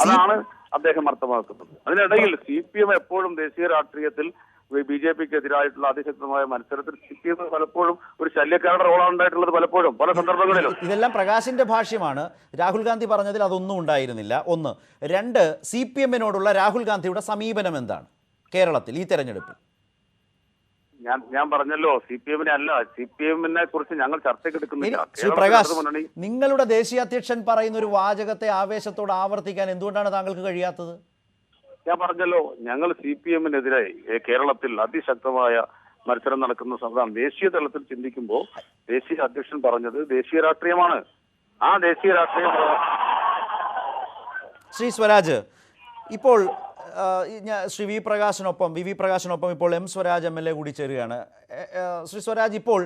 അതാണ് അദ്ദേഹം അർത്ഥമാക്കുന്നത്. അതിനിടയിൽ സി പി എം എപ്പോഴും ദേശീയ രാഷ്ട്രീയത്തിൽ ബി ജെ പിക്ക് എതിരായിട്ടുള്ള അതിശക്തമായ മത്സരത്തിൽ സി പി എം പലപ്പോഴും ഒരു ശല്യക്കാരുടെ റോളാണ് ഉണ്ടായിട്ടുള്ളത് പലപ്പോഴും പല സന്ദർഭങ്ങളിലും. ഇതെല്ലാം പ്രകാശിന്റെ ഭാഷ്യമാണ്. രാഹുൽ ഗാന്ധി പറഞ്ഞതിൽ അതൊന്നും ഉണ്ടായിരുന്നില്ല. ഒന്ന് രണ്ട് സി പി എമ്മിനോടുള്ള രാഹുൽ ഗാന്ധിയുടെ സമീപനം എന്താണ്? കേരളത്തിൽ ഈ തെരഞ്ഞെടുപ്പിൽ. ഞാൻ ഞാൻ പറഞ്ഞല്ലോ സി പി എമ്മിനെ അല്ല സി പി എമ്മിനെ കുറിച്ച് ഞങ്ങൾ ചർച്ചയ്ക്ക് എടുക്കുന്നില്ല. നിങ്ങളുടെ ദേശീയ അധ്യക്ഷൻ പറയുന്ന ഒരു വാചകത്തെ ആവേശത്തോട് ആവർത്തിക്കാൻ എന്തുകൊണ്ടാണ് താങ്കൾക്ക് കഴിയാത്തത്? ഞാൻ പറഞ്ഞല്ലോ ഞങ്ങൾ സി പി എമ്മിനെതിരെ കേരളത്തിൽ അതിശക്തമായ മത്സരം നടക്കുന്ന സമയത്താണ് ദേശീയ തലത്തിൽ ചിന്തിക്കുമ്പോൾ ദേശീയ അധ്യക്ഷൻ പറഞ്ഞത് ദേശീയ രാഷ്ട്രീയമാണ്. ആ ദേശീയ രാഷ്ട്രീയം ശ്രീ സ്വരാജ് ഇപ്പോൾ ശ്രീ വി പ്രകാശിനൊപ്പം വി വി പ്രകാശിനൊപ്പം ഇപ്പോൾ M Swaraj M L A കൂടി ചേരുകയാണ്. ശ്രീ സ്വരാജ് ഇപ്പോൾ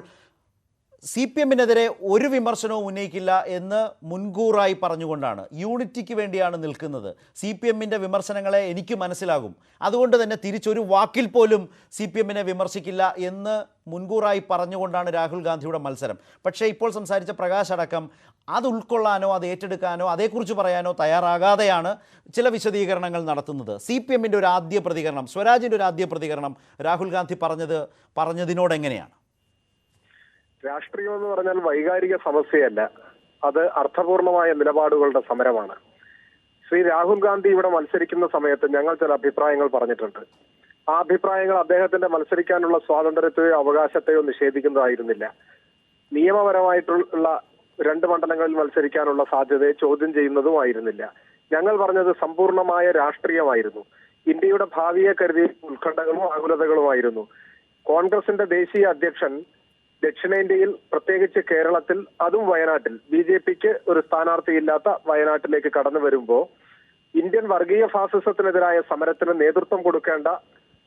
സി പി എമ്മിനെതിരെ ഒരു വിമർശനവും ഉന്നയിക്കില്ല എന്ന് മുൻകൂറായി പറഞ്ഞുകൊണ്ടാണ് യൂണിറ്റിക്ക് വേണ്ടിയാണ് നിൽക്കുന്നത്. സി പി എമ്മിന്റെ വിമർശനങ്ങളെ എനിക്ക് മനസ്സിലാകും. അതുകൊണ്ട് തന്നെ തിരിച്ചൊരു വാക്കിൽ പോലും സി പി എമ്മിനെ വിമർശിക്കില്ല എന്ന് മുൻകൂറായി പറഞ്ഞുകൊണ്ടാണ് രാഹുൽ ഗാന്ധിയുടെ മത്സരം. പക്ഷേ ഇപ്പോൾ സംസാരിച്ച പ്രകാശ് അടക്കം അത് ഉൾക്കൊള്ളാനോ അത് ഏറ്റെടുക്കാനോ അതേക്കുറിച്ച് പറയാനോ തയ്യാറാകാതെയാണ് ചില വിശദീകരണങ്ങൾ നടത്തുന്നത്. സി പി എമ്മിന്റെ ഒരു ആദ്യ പ്രതികരണം സ്വരാജിന്റെ ഒരു ആദ്യ പ്രതികരണം രാഹുൽ ഗാന്ധി പറഞ്ഞത് പറഞ്ഞതിനോട് എങ്ങനെയാണ്? രാഷ്ട്രീയം എന്ന് പറഞ്ഞാൽ വൈകാരിക സമസ്യയല്ല. അത് അർത്ഥപൂർണമായ നിലപാടുകളുടെ സമരമാണ്. ശ്രീ രാഹുൽ ഗാന്ധി ഇവിടെ മത്സരിക്കുന്ന സമയത്ത് ഞങ്ങൾ ചില അഭിപ്രായങ്ങൾ പറഞ്ഞിട്ടുണ്ട്. ആ അഭിപ്രായങ്ങൾ അദ്ദേഹത്തിന്റെ മത്സരിക്കാനുള്ള സ്വാതന്ത്ര്യത്തെയോ അവകാശത്തെയോ നിഷേധിക്കുന്നതായിരുന്നില്ല. നിയമപരമായിട്ടുള്ള രണ്ട് മണ്ഡലങ്ങളിൽ മത്സരിക്കാനുള്ള സാധ്യതയെ ചോദ്യം ചെയ്യുന്നതുമായിരുന്നില്ല ഞങ്ങൾ പറഞ്ഞത് സമ്പൂർണമായ രാഷ്ട്രീയമായിരുന്നു. ഇന്ത്യയുടെ ഭാവിയെ കരുതി ഉത്കണ്ഠകളും ആകുലതകളുമായിരുന്നു. കോൺഗ്രസിന്റെ ദേശീയ അധ്യക്ഷൻ ദക്ഷിണേന്ത്യയിൽ പ്രത്യേകിച്ച് കേരളത്തിൽ അതും വയനാട്ടിൽ. ബി ജെ പിക്ക് ഒരു സ്ഥാനാർത്ഥിയില്ലാത്ത വയനാട്ടിലേക്ക് കടന്നു വരുമ്പോ ഇന്ത്യൻ വർഗീയ ഫാസിസത്തിനെതിരായ സമരത്തിന് നേതൃത്വം കൊടുക്കേണ്ട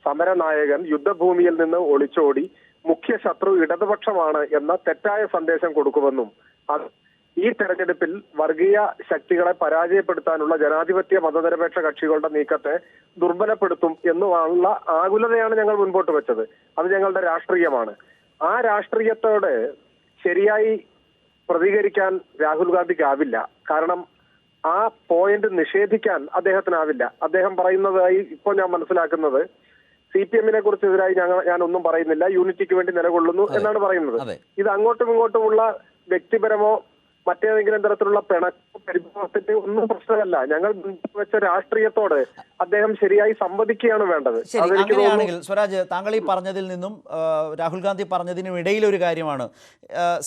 സമരനായകൻ യുദ്ധഭൂമിയിൽ നിന്ന് ഒളിച്ചോടി മുഖ്യ ശത്രു ഇടതുപക്ഷമാണ് എന്ന തെറ്റായ സന്ദേശം കൊടുക്കുമെന്നും അത് ഈ തെരഞ്ഞെടുപ്പിൽ വർഗീയ ശക്തികളെ പരാജയപ്പെടുത്താനുള്ള ജനാധിപത്യ മതനിരപേക്ഷ കക്ഷികളുടെ നീക്കത്തെ ദുർബലപ്പെടുത്തും എന്നുമുള്ള ആകുലതയാണ് ഞങ്ങൾ മുൻപോട്ട് വെച്ചത്. അത് ഞങ്ങളുടെ രാഷ്ട്രീയമാണ്. ആ രാഷ്ട്രീയത്തോട് ശരിയായി പ്രതികരിക്കാൻ രാഹുൽ ഗാന്ധിക്കാവില്ല. കാരണം ആ പോയിന്റ് നിഷേധിക്കാൻ അദ്ദേഹത്തിനാവില്ല. അദ്ദേഹം പറയുന്നതായി ഇപ്പോൾ ഞാൻ മനസ്സിലാക്കുന്നത് സി പി എമ്മിനെ കുറിച്ചെതിരായി ഞങ്ങൾ ഞാൻ ഒന്നും പറയുന്നില്ല യൂണിറ്റിക്ക് വേണ്ടി നിലകൊള്ളുന്നു എന്നാണ് പറയുന്നത്. ഇത് അങ്ങോട്ടും ഇങ്ങോട്ടുമുള്ള വ്യക്തിപരമോ മറ്റേതെങ്കിലും തരത്തിലുള്ള പിണക്കോ പരിഭവത്തിന്റെ ഒന്നും പ്രശ്നമല്ല. ഞങ്ങൾ വെച്ച രാഷ്ട്രീയത്തോട് അദ്ദേഹം ശരിയായി സംവദിക്കുകയാണ് വേണ്ടത്. അങ്ങനെയാണെങ്കിൽ സ്വരാജ് താങ്കൾ ഈ പറഞ്ഞതിൽ നിന്നും രാഹുൽ ഗാന്ധി പറഞ്ഞതിനും ഇടയിലൊരു കാര്യമാണ്.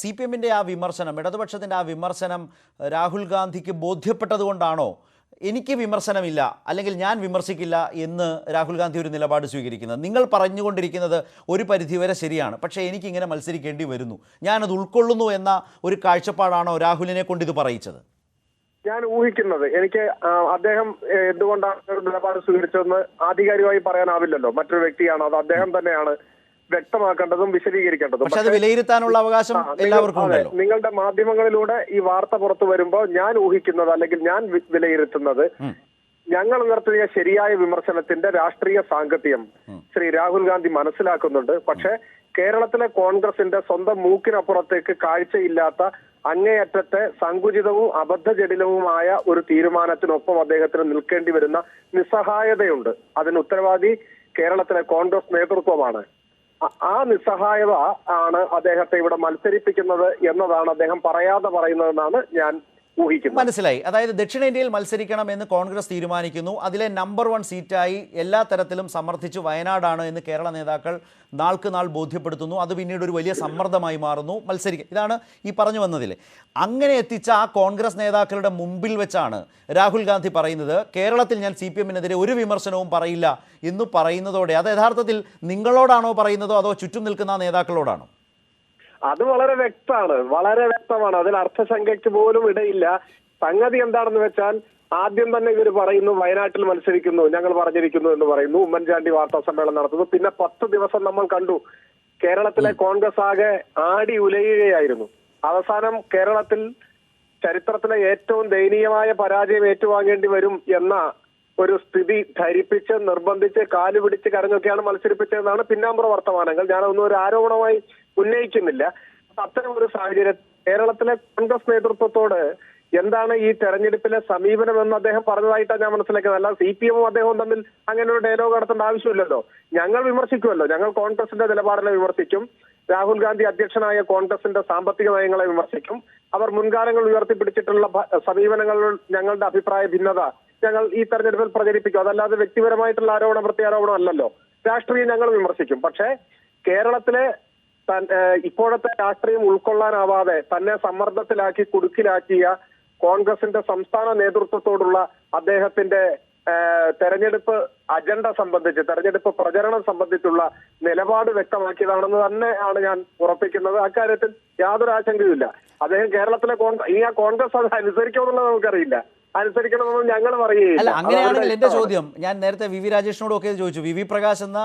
സി പി എമ്മിന്റെ ആ വിമർശനം ഇടതുപക്ഷത്തിന്റെ ആ വിമർശനം രാഹുൽ ഗാന്ധിക്ക് ബോധ്യപ്പെട്ടതുകൊണ്ടാണോ? എനിക്ക് വിമർശനമില്ല അല്ലെങ്കിൽ ഞാൻ വിമർശിക്കില്ല എന്ന് രാഹുൽ ഗാന്ധി ഒരു നിലപാട് സ്വീകരിക്കുന്നത്. നിങ്ങൾ പറഞ്ഞുകൊണ്ടിരിക്കുന്നത് ഒരു പരിധിവരെ ശരിയാണ് പക്ഷേ എനിക്കിങ്ങനെ മത്സരിക്കേണ്ടി വരുന്നു. ഞാനത് ഉൾക്കൊള്ളുന്നു എന്ന ഒരു കാഴ്ചപ്പാടാണോ രാഹുലിനെ കൊണ്ട് ഇത് പറയിച്ചത്? ഞാൻ ഊഹിക്കുന്നത് എനിക്ക് അദ്ദേഹം എന്തുകൊണ്ടാണ് നിലപാട് സ്വീകരിച്ചതെന്ന് ആധികാരികമായി പറയാനാവില്ലല്ലോ. മറ്റൊരു വ്യക്തിയാണ് അത് അദ്ദേഹം തന്നെയാണ് വ്യക്തമാക്കേണ്ടതും വിശദീകരിക്കേണ്ടതും. പക്ഷെ അത് വിലയിരുത്താനുള്ള അവകാശം എല്ലാവർക്കും നിങ്ങളുടെ മാധ്യമങ്ങളിലൂടെ ഈ വാർത്ത പുറത്തു വരുമ്പോൾ ഞാൻ ഊഹിക്കുന്നത് അല്ലെങ്കിൽ ഞാൻ വിലയിരുത്തുന്നത് ഞങ്ങൾ നടത്തിയ ശരിയായ വിമർശനത്തിന്റെ രാഷ്ട്രീയ സാങ്കത്യം ശ്രീ രാഹുൽ ഗാന്ധി മനസ്സിലാക്കുന്നുണ്ട്. പക്ഷെ കേരളത്തിലെ കോൺഗ്രസിന്റെ സ്വന്തം മൂക്കിനപ്പുറത്തേക്ക് കാഴ്ചയില്ലാത്ത അങ്ങേയറ്റത്തെ സങ്കുചിതവും അബദ്ധജടിലവുമായ ഒരു തീരുമാനത്തിനൊപ്പം അദ്ദേഹത്തിന് നിൽക്കേണ്ടി വരുന്ന നിസ്സഹായതയുണ്ട്. അതിന് ഉത്തരവാദി കേരളത്തിലെ കോൺഗ്രസ് നേതൃത്വമാണ്. ആ നിസ്സഹായത ആണ് അദ്ദേഹത്തെ ഇവിടെ മത്സരിപ്പിക്കുന്നത് എന്നതാണ് അദ്ദേഹം പറയാതെ പറയുന്നതെന്നാണ് ഞാൻ മനസ്സിലായി. അതായത് ദക്ഷിണേന്ത്യയിൽ മത്സരിക്കണം എന്ന് കോൺഗ്രസ് തീരുമാനിക്കുന്നു. അതിലെ നമ്പർ വൺ സീറ്റായി എല്ലാ തരത്തിലും സമർത്ഥിച്ച് വയനാടാണ് എന്ന് കേരള നേതാക്കൾ നാൾക്ക് നാൾ ബോധ്യപ്പെടുത്തുന്നു. അത് പിന്നീട് ഒരു വലിയ സമ്മർദ്ദമായി മാറുന്നു. മത്സരിക്കുക ഇതാണ് ഈ പറഞ്ഞു വന്നതിൽ. അങ്ങനെ എത്തിച്ച ആ കോൺഗ്രസ് നേതാക്കളുടെ മുമ്പിൽ വെച്ചാണ് രാഹുൽ ഗാന്ധി പറയുന്നത് കേരളത്തിൽ ഞാൻ സി പി എമ്മിനെതിരെ ഒരു വിമർശനവും പറയില്ല എന്ന് പറയുന്നതോടെ അത് യഥാർത്ഥത്തിൽ നിങ്ങളോടാണോ പറയുന്നതോ അതോ ചുറ്റും നിൽക്കുന്ന നേതാക്കളോടാണോ? അത് വളരെ വ്യക്തമാണ്. വളരെ വ്യക്തമാണ്. അതിൽ അർത്ഥശങ്കയ്ക്ക് പോലും ഇടയില്ല. സംഗതി എന്താണെന്ന് വെച്ചാൽ ആദ്യം തന്നെ ഇവർ പറയുന്നു വയനാട്ടിൽ മത്സരിക്കുന്നു ഞങ്ങൾ പറഞ്ഞിരിക്കുന്നു എന്ന് പറയുന്നു. ഉമ്മൻചാണ്ടി വാർത്താ സമ്മേളനം നടത്തുന്നു. പിന്നെ പത്ത് ദിവസം നമ്മൾ കണ്ടു കേരളത്തിലെ കോൺഗ്രസ് ആകെ ആടി ഉലയുകയായിരുന്നു. അവസാനം കേരളത്തിൽ ചരിത്രത്തിലെ ഏറ്റവും ദയനീയമായ പരാജയം ഏറ്റുവാങ്ങേണ്ടി വരും എന്ന ഒരു സ്ഥിതി ധരിപ്പിച്ച് നിർബന്ധിച്ച് കാലുപിടിച്ച് കരഞ്ഞൊക്കെയാണ് മത്സരിപ്പിച്ചതെന്നാണ് പിന്നാമ്പുറ വർത്തമാനങ്ങൾ. ഞാനൊന്നും ഒരു ആരോപണമായി ഉന്നയിക്കുന്നില്ല. അത്തരം ഒരു സാഹചര്യം കേരളത്തിലെ കോൺഗ്രസ് നേതൃത്വത്തോട് എന്താണ് ഈ തെരഞ്ഞെടുപ്പിലെ സമീപനം എന്ന് അദ്ദേഹം പറഞ്ഞതായിട്ടാണ് ഞാൻ മനസ്സിലാക്കിയത്. അല്ല സി പി എമ്മും അദ്ദേഹവും തമ്മിൽ അങ്ങനെ ഒരു ഡയലോഗ് നടത്തേണ്ട ആവശ്യമില്ലല്ലോ. ഞങ്ങൾ വിമർശിക്കുമല്ലോ. ഞങ്ങൾ കോൺഗ്രസിന്റെ നിലപാടിനെ വിമർശിക്കും. രാഹുൽ ഗാന്ധി അധ്യക്ഷനായ കോൺഗ്രസിന്റെ സാമ്പത്തിക നയങ്ങളെ വിമർശിക്കും. അവർ മുൻകാലങ്ങൾ ഉയർത്തിപ്പിടിച്ചിട്ടുള്ള സമീപനങ്ങളിൽ ഞങ്ങളുടെ അഭിപ്രായ ഭിന്നത ഞങ്ങൾ ഈ തെരഞ്ഞെടുപ്പിൽ പ്രചരിപ്പിക്കും. അതല്ലാതെ വ്യക്തിപരമായിട്ടുള്ള ആരോപണം പ്രത്യാരോപണം അല്ലല്ലോ രാഷ്ട്രീയം ഞങ്ങൾ വിമർശിക്കും. പക്ഷേ കേരളത്തിലെ ഇപ്പോഴത്തെ രാഷ്ട്രീയം ഉൾക്കൊള്ളാനാവാതെ തന്നെ സമ്മർദ്ദത്തിലാക്കി കുടുക്കിലാക്കിയ കോൺഗ്രസിന്റെ സംസ്ഥാന നേതൃത്വത്തോടുള്ള അദ്ദേഹത്തിന്റെ തെരഞ്ഞെടുപ്പ് അജണ്ട സംബന്ധിച്ച് തെരഞ്ഞെടുപ്പ് പ്രചരണം സംബന്ധിച്ചുള്ള നിലപാട് വ്യക്തമാക്കിയതാണെന്ന് ആണ് ഞാൻ ഉറപ്പിക്കുന്നത്. അക്കാര്യത്തിൽ യാതൊരു ആശങ്കയുമില്ല അദ്ദേഹം കേരളത്തിലെ കോൺഗ്രസ് ഇനി ആ കോൺഗ്രസ് അത് അനുസരിക്കുമെന്നുള്ളത് നമുക്കറിയില്ല. അനുസരിക്കണമെന്ന് ഞങ്ങൾ അല്ല പറയുകയില്ല അത് അങ്ങനെയാണെങ്കിൽ എന്റെ ചോദ്യം. ഞാൻ നേരത്തെ വി വി രാജേഷിനോടൊക്കെ ചോദിച്ചു. വി വി പ്രകാശ് എന്ന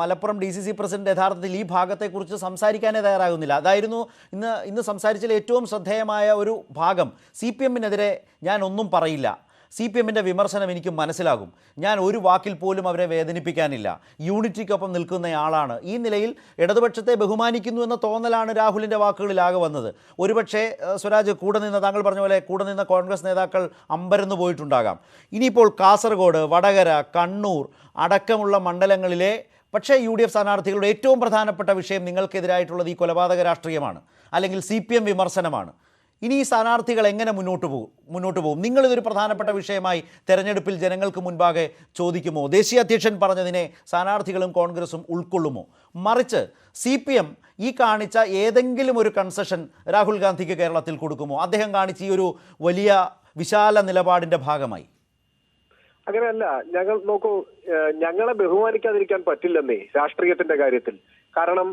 Malappuram D C C president യഥാർത്ഥത്തിൽ ഈ ഭാഗത്തെക്കുറിച്ച് സംസാരിക്കാനേ തയ്യാറാകുന്നില്ല. അതായിരുന്നു ഇന്ന് ഇന്ന് സംസാരിച്ചതിൽ ഏറ്റവും ശ്രദ്ധേയമായ ഒരു ഭാഗം. സി പി എമ്മിനെതിരെ ഞാൻ ഒന്നും പറയില്ല. സി പി എമ്മിന്റെ വിമർശനം എനിക്ക് മനസ്സിലാകും. ഞാൻ ഒരു വാക്കിൽ പോലും അവരെ വേദനിപ്പിക്കാനില്ല. യൂണിറ്റിക്കൊപ്പം നിൽക്കുന്നയാളാണ്. ഈ നിലയിൽ ഇടതുപക്ഷത്തെ ബഹുമാനിക്കുന്നു എന്ന തോന്നലാണ് രാഹുലിന്റെ വാക്കുകളിലാകെ വന്നത്. ഒരുപക്ഷേ സ്വരാജ് കൂടെ നിന്ന് താങ്കൾ പറഞ്ഞ പോലെ കൂടെ നിന്ന കോൺഗ്രസ് നേതാക്കൾ അമ്പരന്ന് പോയിട്ടുണ്ടാകാം. ഇനിയിപ്പോൾ കാസർഗോഡ് വടകര കണ്ണൂർ അടക്കമുള്ള മണ്ഡലങ്ങളിലെ പക്ഷേ യു ഡി എഫ് സ്ഥാനാർത്ഥികളുടെ ഏറ്റവും പ്രധാനപ്പെട്ട വിഷയം നിങ്ങൾക്കെതിരായിട്ടുള്ളത് ഈ കൊലപാതക രാഷ്ട്രീയമാണ്. അല്ലെങ്കിൽ സി പി എം വിമർശനമാണ്. ഇനി ഈ സ്ഥാനാർത്ഥികൾ എങ്ങനെ മുന്നോട്ട് പോകും? മുന്നോട്ട് പോകും? നിങ്ങളിതൊരു പ്രധാനപ്പെട്ട വിഷയമായി തെരഞ്ഞെടുപ്പിൽ ജനങ്ങൾക്ക് മുൻപാകെ ചോദിക്കുമോ? ദേശീയ അധ്യക്ഷൻ പറഞ്ഞതിനെ സ്ഥാനാർത്ഥികളും കോൺഗ്രസും ഉൾക്കൊള്ളുമോ? മറിച്ച് സി പി എം ഈ കാണിച്ച ഏതെങ്കിലും ഒരു കൺസെഷൻ രാഹുൽ ഗാന്ധിക്ക് കേരളത്തിൽ കൊടുക്കുമോ? അദ്ദേഹം കാണിച്ച ഈ ഒരു വലിയ വിശാല നിലപാടിന്റെ ഭാഗമായി. അങ്ങനെയല്ല. ഞങ്ങൾ നോക്കൂ ഞങ്ങളെ ബഹുമാനിക്കാതിരിക്കാൻ പറ്റില്ലെന്നേ രാഷ്ട്രീയത്തിന്റെ കാര്യത്തിൽ. കാരണം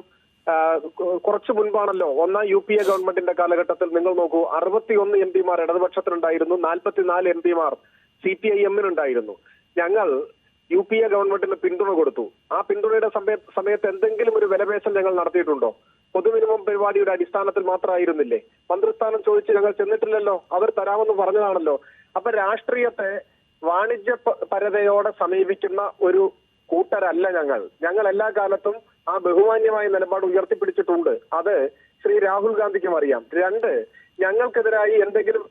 കുറച്ചു മുൻപാണല്ലോ. ഒന്നാം യു പി എ ഗവൺമെന്റിന്റെ കാലഘട്ടത്തിൽ നിങ്ങൾ നോക്കൂ അറുപത്തിയൊന്ന് എം പിമാർ ഇടതുപക്ഷത്തിനുണ്ടായിരുന്നു നാൽപ്പത്തിനാല് എം പിമാർ സി പി ഐ എമ്മിനുണ്ടായിരുന്നു. ഞങ്ങൾ യു പി എ ഗവൺമെന്റിന് പിന്തുണ കൊടുത്തു. ആ പിന്തുണയുടെ സമയ സമയത്ത് എന്തെങ്കിലും ഒരു വിലപേശൽ ഞങ്ങൾ നടത്തിയിട്ടുണ്ടോ? പൊതുമിനിമം പരിപാടിയുടെ അടിസ്ഥാനത്തിൽ മാത്രമായിരുന്നില്ലേ? മന്ത്രിസ്ഥാനം ചോദിച്ച് ഞങ്ങൾ ചെന്നിട്ടില്ലല്ലോ? അവർ തരാമെന്ന് പറഞ്ഞതാണല്ലോ. അപ്പൊ രാഷ്ട്രീയത്തെ വാണിജ്യ പരതയോടെ സമീപിക്കുന്ന ഒരു കൂട്ടരല്ല ഞങ്ങൾ. ഞങ്ങൾ എല്ലാ കാലത്തും ആ ബഹുമാന്യമായ നിലപാട് ഉയർത്തിപ്പിടിച്ചിട്ടുണ്ട്. അത് ശ്രീ രാഹുൽ ഗാന്ധിക്കും അറിയാം. രണ്ട് ഞങ്ങൾക്കെതിരായി എന്തെങ്കിലും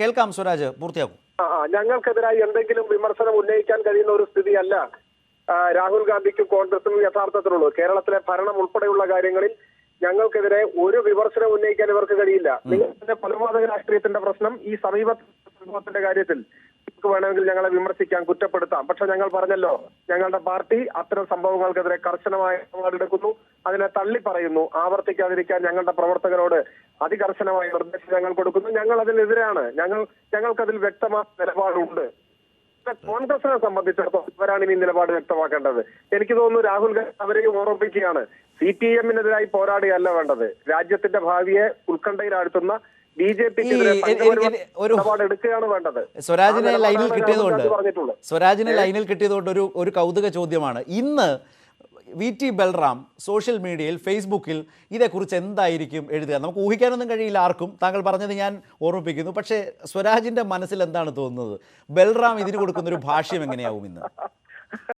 കേൾക്കാം സുരാജ് പൂർത്തിയാക്കും. ആ ഞങ്ങൾക്കെതിരായി എന്തെങ്കിലും വിമർശനം ഉന്നയിക്കാൻ കഴിയുന്ന ഒരു സ്ഥിതിയല്ല രാഹുൽ ഗാന്ധിക്കും കോൺഗ്രസും യഥാർത്ഥത്തിലുള്ളൂ കേരളത്തിലെ ഭരണം ഉൾപ്പെടെയുള്ള കാര്യങ്ങളിൽ ഞങ്ങൾക്കെതിരെ ഒരു വിമർശനം ഉന്നയിക്കാൻ ഇവർക്ക് കഴിയില്ല. നിങ്ങളുടെ കൊലപാതക രാഷ്ട്രീയത്തിന്റെ പ്രശ്നം ഈ സമീപ സംഭവത്തിന്റെ കാര്യത്തിൽ നിങ്ങൾക്ക് വേണമെങ്കിൽ ഞങ്ങളെ വിമർശിക്കാം കുറ്റപ്പെടുത്താം. പക്ഷെ ഞങ്ങൾ പറഞ്ഞല്ലോ ഞങ്ങളുടെ പാർട്ടി അത്തരം സംഭവങ്ങൾക്കെതിരെ കർശനമായ നിലപാടെടുക്കുന്നു അതിനെ തള്ളി പറയുന്നു ആവർത്തിക്കാതിരിക്കാൻ ഞങ്ങളുടെ പ്രവർത്തകരോട് അതികർശനമായ നിർദ്ദേശം ഞങ്ങൾ കൊടുക്കുന്നു. ഞങ്ങൾ അതിനെതിരാണ്. ഞങ്ങൾ ഞങ്ങൾക്കതിൽ വ്യക്തമായ നിലപാടുണ്ട്. കോൺഗ്രസിനെ സംബന്ധിച്ചിടത്തോളം ഇവരാണ് ഇനി നിലപാട് വ്യക്തമാക്കേണ്ടത്. എനിക്ക് തോന്നുന്നു രാഹുൽ ഗാന്ധി അവരെയും ഓർമ്മിപ്പിക്കുകയാണ്. സി പി എമ്മിനെതിരായി പോരാടുകയല്ല വേണ്ടത്. രാജ്യത്തിന്റെ ഭാവിയെ ഉത്കണ്ഠയിലാഴ്ത്തുന്ന ബി ജെ പിക്കെതിരെ വേണ്ടത്. സ്വരാജിനെ ലൈനിൽ കിട്ടിയതുകൊണ്ട് സ്വരാജിനെ ലൈനിൽ കിട്ടിയതുകൊണ്ട് ഒരു ഒരു കൗതുക ചോദ്യമാണ്. ഇന്ന് വി ടി ബൽറാം സോഷ്യൽ മീഡിയയിൽ ഫേസ്ബുക്കിൽ ഇതേക്കുറിച്ച് എന്തായിരിക്കും എഴുതുക? നമുക്ക് ഊഹിക്കാനൊന്നും കഴിയില്ല ആർക്കും. താങ്കൾ പറഞ്ഞത് ഞാൻ ഓർമ്മിപ്പിക്കുന്നു. പക്ഷേ സ്വരാജിന്റെ മനസ്സിൽ എന്താണ് തോന്നുന്നത്? ബൽറാം ഇതിന് കൊടുക്കുന്ന ഒരു ഭാഷ്യം എങ്ങനെയാവും ഇന്ന്? [LAUGHS]